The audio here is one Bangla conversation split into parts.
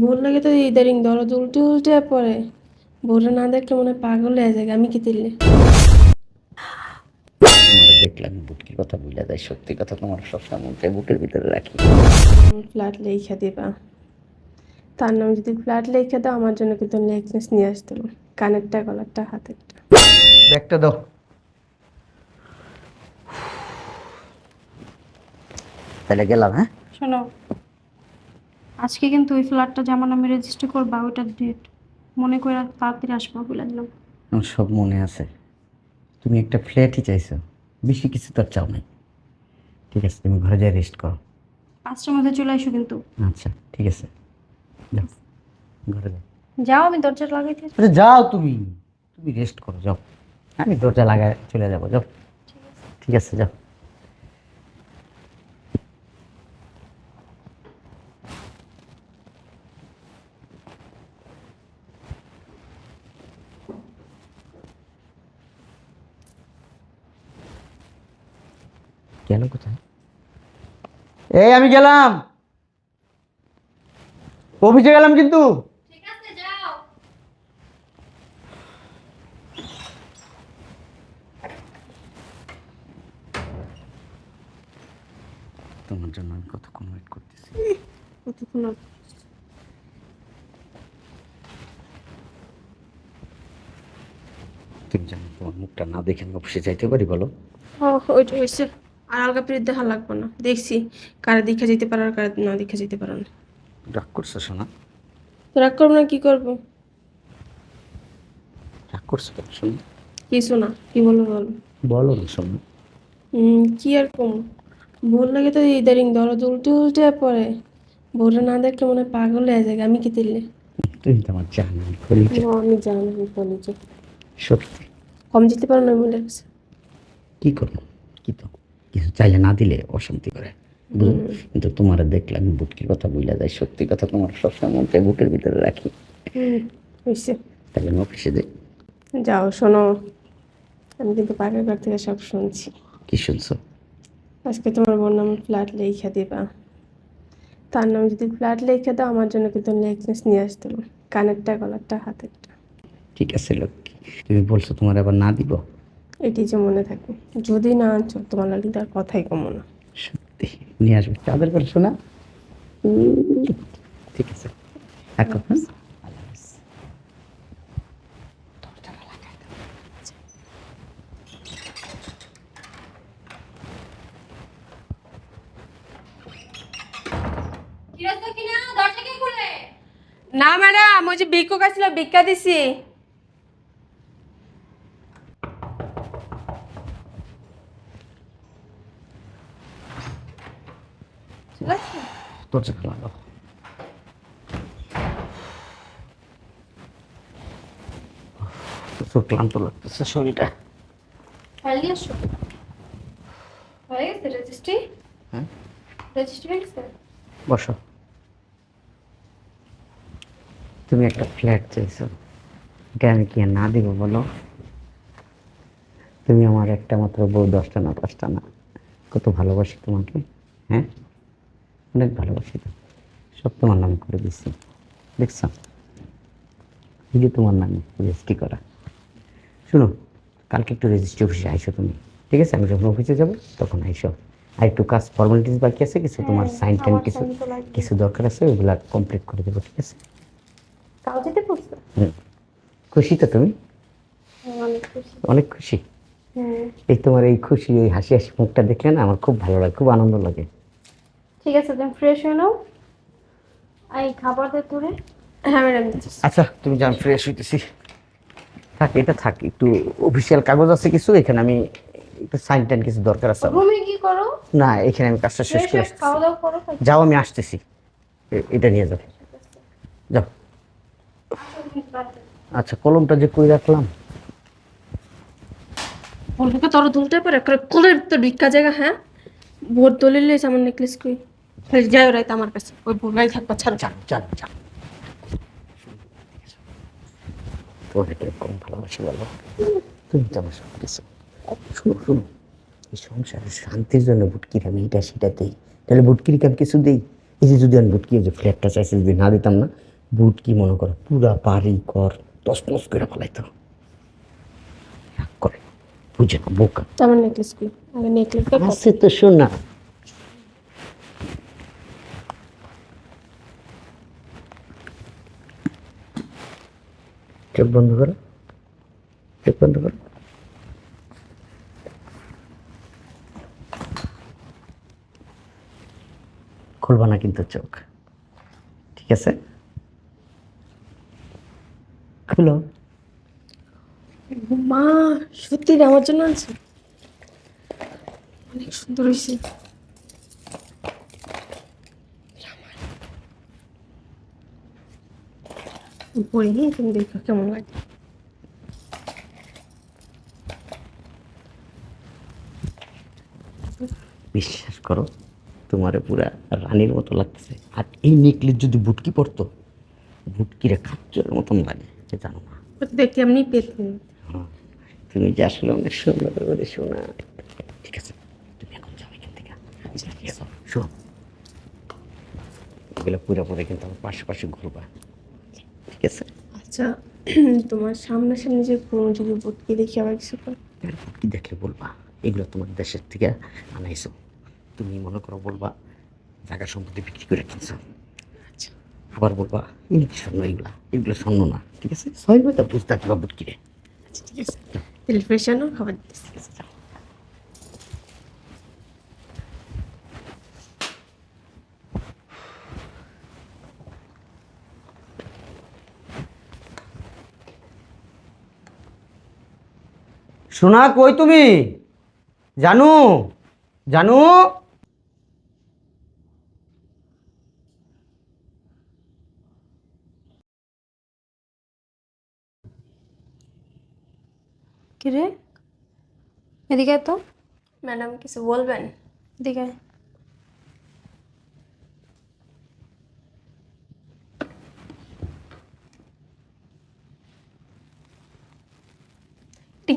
ভোর লাগে তো ইদারিং দরদ উল্টে উল্টে পড়ে। ভোরে না দেখলে মনে হয় পাগল হয়ে যায় আমি কি দিলে দেখলাম বুটকির কথা বুঝলে যায় সত্যি কথা তোমার সবসময় মনকে বুকের ভিতরে রাখি। ফ্ল্যাট লেখা দিবা। তার নাম যদি ফ্ল্যাট লেখা দাও আমার জন্য কিন্তু নেকলেস নিয়ে আসতে কানেরটা গলারটা হাতেরটা। ব্যাগটা দাও। তাহলে গেলাম হ্যাঁ? শোনো আজকে কিন্তু ওই ফ্ল্যাটটা যেমন আমি রেজিস্টার করবা ওইটার ডেট মনে করে তাড়াতাড়ি আসব বলে দিলাম। আমার সব মনে আছে। তুমি একটা ফ্ল্যাটই চাইছো বেশি কিছু তো আর চাও নাই। ঠিক আছে তুমি ঘরে যাই রেস্ট করো। পাঁচটার মধ্যে চলে আসো কিন্তু। আচ্ছা ঠিক আছে। যাও ঘরে যাও। যাও আমি দরজা লাগাইতে আচ্ছা যাও তুমি। তুমি রেস্ট করো যাও। আমি দরজা লাগায় চলে যাব যাও। ঠিক আছে যাও গেল কোথায় এই আমি গেলাম। অফিসে গেলাম কিন্তু। তোমার জন্য আমি কতক্ষণ ওয়েট করতেছি? কতক্ষণ তুমি জানো তোমার মুখটা না দেখে আমি অফিসে যাইতে পারি বলো। ওইটা হয়েছে। আর আলগা পিরিত দেখা লাগবে না। দেখছি কারে দেখা যেতে পারো আর কারে না দেখা যেতে পারো না। রাগ করছ শোনা? তো রাগ করব না কি করব? রাগ করছ কেন শোনা? কিছু না কি বলব বলো। বলো না শোনা। কি আর কম? ভোর লাগে তো ইদারিং দরদ উল্টে উল্টে পড়ে। ভোরে না দেখলে মনে পাগল হয়ে যায় আমি কি দিলে? তুমি তো আমার জানো আমি জানি বলি যে সত্যি। কম দিতে পারো না বলে কি করব? কি তো? কিছু চাইলে না দিলে অশান্তি করে। কিন্তু তোমার দেখলে আমি বুটকির কথা বুঝলে যাই সত্যি কথা তোমার সবসময় মনকে বুকের ভিতরে রাখি। তাহলে আমি অফিসে যাই। যাও শোনো আমি কিন্তু পাকের ঘর থেকে সব শুনছি। কি শুনছো? আজকে তোমার বোন নাম ফ্ল্যাট লেখা দিবা। তার নাম যদি ফ্ল্যাট লেখা দাও আমার জন্য কিন্তু নেকলেস নিয়ে আসতে কানেরটা গলারটা হাতেরটা। ঠিক আছে লক্ষ্মী। তুমি বলছো তোমার আবার না দিব? এটি যে মনে থাকে যদি না আনছো তোমার লাগে তার কথাই কমো না। সত্যি নিয়ে আসবে। চাঁদের করে শোনা? ঠিক আছে। এখন। না ম্যাডাম ওই যে ভিক্ষুক আসছিল ভিক্ষা দিছি। দরজাটা লাগাও প্রচুর ক্লান্ত লাগতেছে শরীরটা। হয়ে বসো। তুমি একটা ফ্ল্যাট চাইছো। এটা আমি কি না দিব বলো? তুমি আমার একটা মাত্র বউ দশটা না পাঁচটা না। কত ভালোবাসি তোমাকে হ্যাঁ? অনেক ভালোবাসি তো। সব তোমার নামে করে দিচ্ছি দেখছ? এই যে তোমার নামে রেজিস্ট্রি করা। শুনো কালকে একটু রেজিস্ট্রি অফিসে আইসো তুমি। ঠিক আছে? আমি যখন অফিসে যাব তখন আইসো। আর একটু কাজ ফর্মালিটিস বাকি আছে কিছু তোমার সাইন টাইন কিছু কিছু দরকার আছে ওগুলা কমপ্লিট করে দেবো ঠিক আছে? কাল যেতে পড়ছে হুম। খুশি তো তুমি? অনেক খুশি। অনেক খুশি? হুম এই তোমার এই খুশি এই হাসি হাসি মুখটা দেখলে না আমার খুব ভালো লাগে খুব আনন্দ লাগে। ঠিক আছে তুমি ফ্রেশ হয়ে নাও। এই খাবার দে তোরে হ্যাঁ ম্যাডাম আচ্ছা তুমি যান ফ্রেশ হইতেছি থাক এটা থাক একটু অফিসিয়াল কাগজ আছে কিছু এখানে আমি একটু সাইন টাইন কিছু দরকার আছে। রুমে কি করো? না এখানে আমি কাজটা শেষ করে হয়ে। খাওয়া দাওয়া করো যাও আমি আসতেছি। এটা নিয়ে যাও। যাও। আচ্ছা কলমটা যে কই রাখলাম? বলব তোর দুলতে পারে করে কোলের তো ভিক্ষা জায়গা হ্যাঁ? ভোট দলিল আমার নেকলেস কই? যাই ওরাই তো আমার কাছে। ওই ভোগাই থাকবা ছাড়ো যান যান যান তোমাকে কম ভালোবাসি বলো তুমি তো আমার সব কিছু শুনো শুনো। এই সংসারে শান্তির জন্য বুটকির আমি এটা সেটা দিই। তাহলে বুটকির আমি কিছু দিই? এই যে যদি আমি বুটকি যে ফ্ল্যাটটা চাইছি যদি না দিতাম না বুটকি মনে করো পুরা বাড়ি ঘর দশ নস করে ফেলাইতো। রাগ করে। বুঝে না বোকা। তো আমার নেকলেস কি? আগে নেকলেসটা আছে তো শোনা। চোখ বন্ধ করো। চোখ বন্ধ করো। খুলবা না কিন্তু চোখ। ঠিক আছে? খুলো। মা, সত্যি আমার জন্য আছে অনেক সুন্দর হয়েছে। পরে নিয়ে তুমি দেখো কেমন লাগে বিশ্বাস করো তোমারে পুরা রানীর মতো লাগতেছে। আর এই নেকলেস যদি বুটকি পড়তো বুটকিরে খাচ্চরের মতন লাগে যে জানো না। দেখতে এমনি পেতে। হ্যাঁ, তুমি যে আসলে অনেক সুন্দর করে শোনা। ঠিক আছে তুমি এখন যাও এখান থেকে। আচ্ছা, শোনো। এগুলো পুরো পরে কিন্তু আমার পাশে পাশে ঘুরবা। আচ্ছা তোমার সামনাসামনি যে পুরো যদি বুটকি দেখি আবার কিছু করে। এবার কি দেখলে বলবা? এগুলো তোমার দেশের থেকে আনাইছো। তুমি মনে করো বলবা জায়গা সম্পত্তি বিক্রি করে কিনছো। আচ্ছা। আবার বলবা এই স্বর্ণ এগুলা এগুলো স্বর্ণ না ঠিক আছে? মতো বুঝতে পারবা বুটকি রে আচ্ছা ঠিক আছে। তাহলে ফ্রেশ খাবার দিতেছি। সোনা কই তুমি? জানু জানু? কি রে এদিকে তো। ম্যাডাম কিছু বলবেন? এদিকে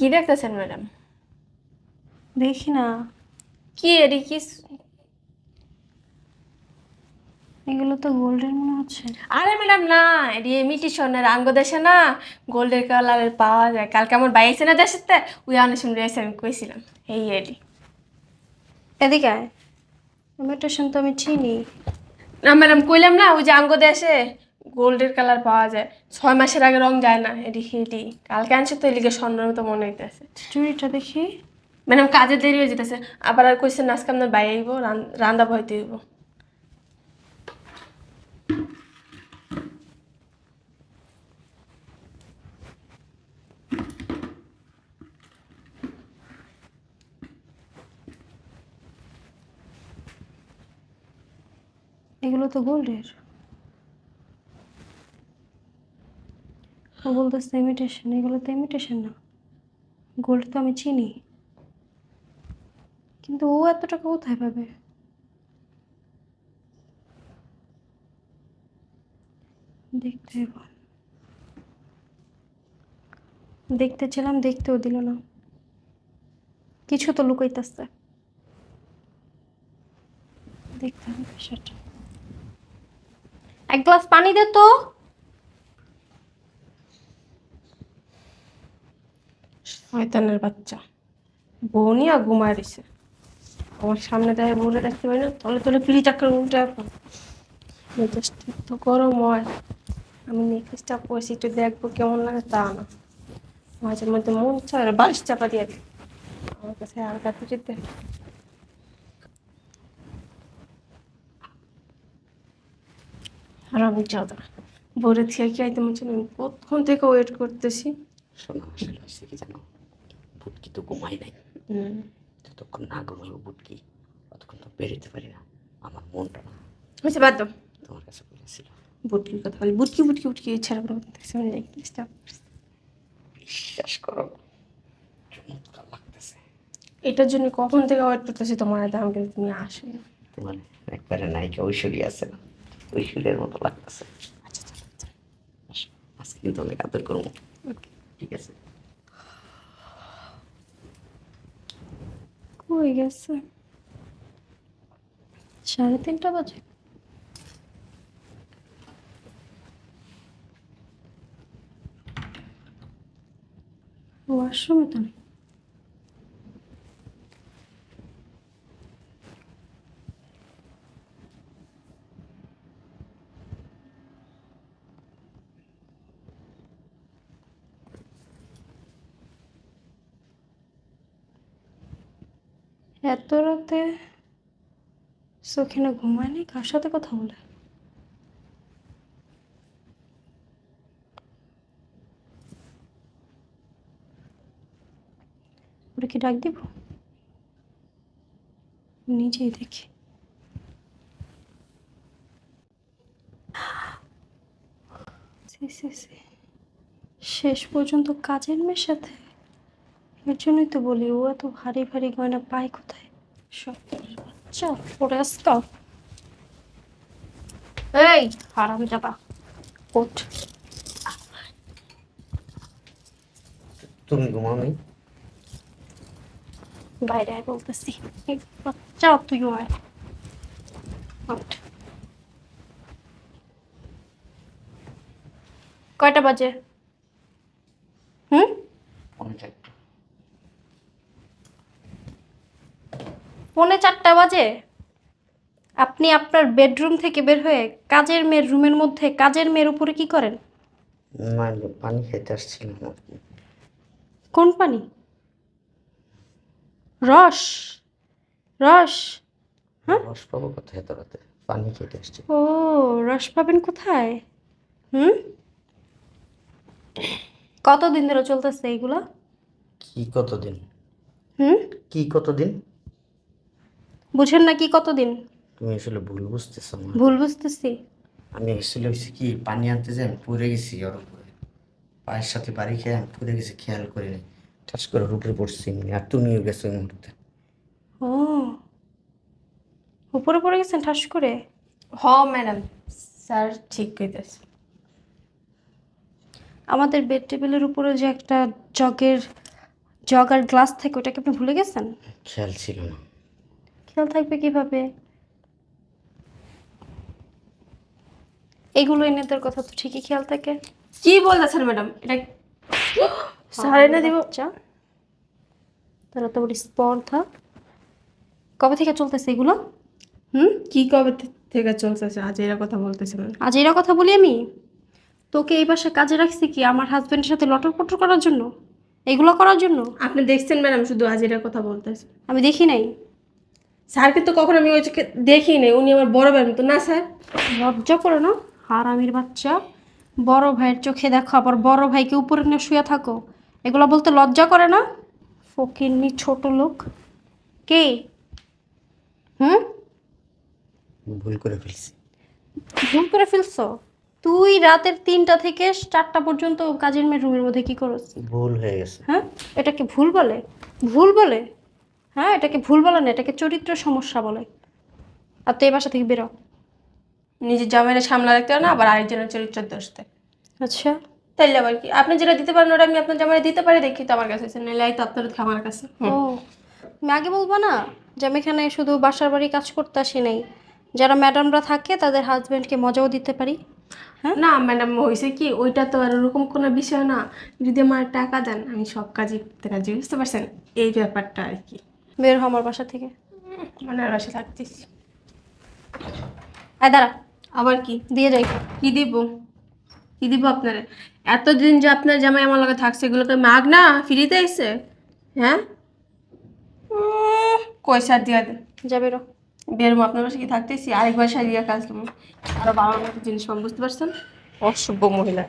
কি দেখতেছেন ম্যাডাম। দেখি না। কি এটি কি এগুলো তো গোল্ডের মনে হচ্ছে। আরে ম্যাডাম না এটি ইমিটেশনের আঙ্গ দেশে না গোল্ডের কালারের পাওয়া যায়। কালকে আমার বাইছে না দেশেতে? ওই অনেক সময় রয়েছে আমি কইছিলাম। এই এটি এদিকে আয়। ইমিটেশন তো আমি চিনি। না ম্যাডাম কইলাম না ওই যে আঙ্গ দেশে গোল্ডের কালার পাওয়া যায়। ছয় মাসের আগে রং যায় না এটি হেটি কালকে আনছে তো এলিগে স্বর্ণের মতো মনে হইতেছে। চুড়িটা দেখি। ম্যাডাম কাজে দেরি হয়ে যেতেছে আবার আর কইছেন আজকে আপনার বাইরে আইব রান্দা ভয়তে হইব। এগুলো তো গোল্ডের। বলতেছে ইমিটেশন এগুলো তো ইমিটেশন না। গোল্ড তো আমি চিনি। কিন্তু ও এত টাকা কোথায় পাবে? দেখতে দেখতে ছিলাম, দেখতেও দিল না। কিছু তো লুকাইতেছে। দেখতে এক গ্লাস পানি দে তো। শয়তানের বাচ্চা। বউনিয়া ঘুমায় দিছে আমার সামনে দেয় বউরে দেখতে পাই না, তলে তলে পিড়ি চাকর মেজাজটা তো গরম হয়। আমি নেকলেসটা পয়সা একটু দেখব কেমন লাগে তা না। মাঝে মধ্যে মন চায় আর বালিশ চাপা দিয়ে আমার কাছে হালকা তুচিতে আর আমি যাও বউরে থেকে কি আইতে মনে কতক্ষণ থেকে ওয়েট করতেছি। শোনো আসলে কি জানো? বুটকি তো ঘুমাই নাই যতক্ষণ না ঘুমাইব বুটকি ততক্ষণ তো বেরোতে পারি না আমার মনটা না হয়েছে বাদ তোমার কাছে বলেছিল বুটকির কথা বলি বুটকি বুটকি বুটকি ছাড়া কোনো বিশ্বাস করো চমৎকার লাগতেছে এটার জন্য কখন থেকে ওয়েট করতেছি তোমার দাম কিন্তু তুমি আসো তোমার একবারে নায়িকা ঐশ্বরী আছে না ঐশ্বর্যের মতো লাগতেছে আচ্ছা আজকে কিন্তু অনেক আদর করব ওকে ঠিক আছে হয়ে গেছে। সাড়ে তিনটা বাজে? ওয়াশরুমে তো নেই। এত রাতে সখিনা ঘুমায়নি? কার সাথে কথা বলে? ওটা কি ডাক দিব? নিজেই দেখি। শেষ পর্যন্ত কাজের মেয়ের সাথে এর জন্যই তো বলি ও এত ভারী ভারী গয়না পায় কোথায়? পরে আসতো এই হারাম যাবা ওঠ। তুমি ঘুমাওনি বাইরে আয় বলতেছি। বাচ্চা তুইও আয়। ওঠ। কয়টা বাজে হুম অনেক পৌনে চারটা বাজে? আপনি আপনার বেডরুম থেকে বের হয়ে কাজের মেয়ের রুমের মধ্যে কাজের মেয়ের উপরে কি করেন? না পানি খেতে আসছিলাম। কোন পানি? রস। রস। রস পাবো কোথায় এত রাতে? পানি খেতে আসছি। ও রস পাবেন কোথায়? হুম? কতদিন ধরে চলতেছে এইগুলা কি কতদিন? হুম? কি কতদিন? বুঝেন না কি কতদিন? তুমি আসলে ভুল বুঝতেছো না ভুল বুঝতেছি। আমি আসলে হয়েছে কি পানি আনতে যাই আমি পড়ে গেছি ওর উপরে পায়ের সাথে বাড়ি খেয়ে আমি পড়ে গেছি খেয়াল করিনি। ঠাস করে ওর উপরে পড়ছি এমনি। আর তুমিও গেছো ওই মুহূর্তে। ও উপরে পড়ে গেছেন ঠাস করে? হ ম্যাডাম স্যার ঠিক কইতেছে। আমাদের বেড টেবিলের উপরে যে একটা জগের জগ আর গ্লাস থাকে ওটাকে আপনি ভুলে গেছেন? খেয়াল ছিল না। খেয়াল থাকবে কীভাবে? এগুলো এনেদের কথা তো ঠিকই খেয়াল থাকে। কি বলতেছেন ম্যাডাম? এটা স্যার এনে দিব। আচ্ছা তারা তো বলি স্পর্ধা। কবে থেকে চলতেছে এগুলো? হুম? কি কবে থেকে চলতেছে? আজ এরা কথা বলতেছে আজ এরা কথা বলি আমি? তোকে এই বাসায় কাজে রাখছি কি? আমার হাজব্যান্ডের সাথে লটর পটর করার জন্য? এগুলো করার জন্য? আপনি দেখছেন ম্যাডাম শুধু আজ এরা কথা বলতেছে। আমি দেখি নাই। স্যারকে তো কখনো আমি ওই চোখে দেখি নাই উনি আমার বড় ভাই তো না স্যার? লজ্জা করো না হারামির বাচ্চা। বড় ভাইয়ের চোখে দেখো আবার বড় ভাইকে উপরে নিয়ে শুয়ে থাকো। এগুলো বলতে লজ্জা করে না? ফকিরনি ছোট লোক। কে? হুম? ভুল করে ফেলছি। ভুল করে ফেলছো? তুই রাতের তিনটা থেকে চারটা পর্যন্ত কাজের মেয়ের রুমের মধ্যে কি করছিস ভুল হয়ে গেছে। হ্যাঁ? এটা কি ভুল বলে? ভুল বলে? হ্যাঁ এটাকে ভুল বলে না এটাকে চরিত্র সমস্যা বলে। আর তো এই বাসা থেকে বেরো। নিজের জামাইরা সামলা রাখতে পারে না আবার আরেকজনের চরিত্রের দোষ দেয়। আচ্ছা। তাইলে আবার কি? আপনি যেটা দিতে পারেন ওটা আমি আপনার জামাইরা দিতে পারি দেখি তো আমার কাছে নাহলে এই তো আপনার আমার কাছে। ও আমি আগে বলব না যে আমি এখানে শুধু বাসার বাড়ি কাজ করতে আসি নাই। যারা ম্যাডামরা থাকে তাদের হাজব্যান্ডকে মজাও দিতে পারি। হ্যাঁ? না ম্যাডাম হয়েছে কি ওইটা তো আর ওরকম কোনো বিষয় না। যদি আমার টাকা দেন আমি সব কাজই করতে রাজি বুঝতে পারছেন? এই ব্যাপারটা আর কি। বের হ আমার বাসা থেকে। মানে রসে থাকতেছি আয় দাঁড়া। আবার কি? দিয়ে যাই। কি দিব? কি দিব আপনারে? এতদিন যে আপনার জামাই আমার লগে থাকছে এগুলোকে মাগ না? ফ্রিতে এসে হ্যাঁ? সার দিয়া দেন যা বেরো বেরবো আপনার বাসা কি থাকতেছি? আরেকবার সারিয়া কাজ দেবো আরও বারো মতো জিনিস বুঝতে পারছেন? অসভ্য মহিলা।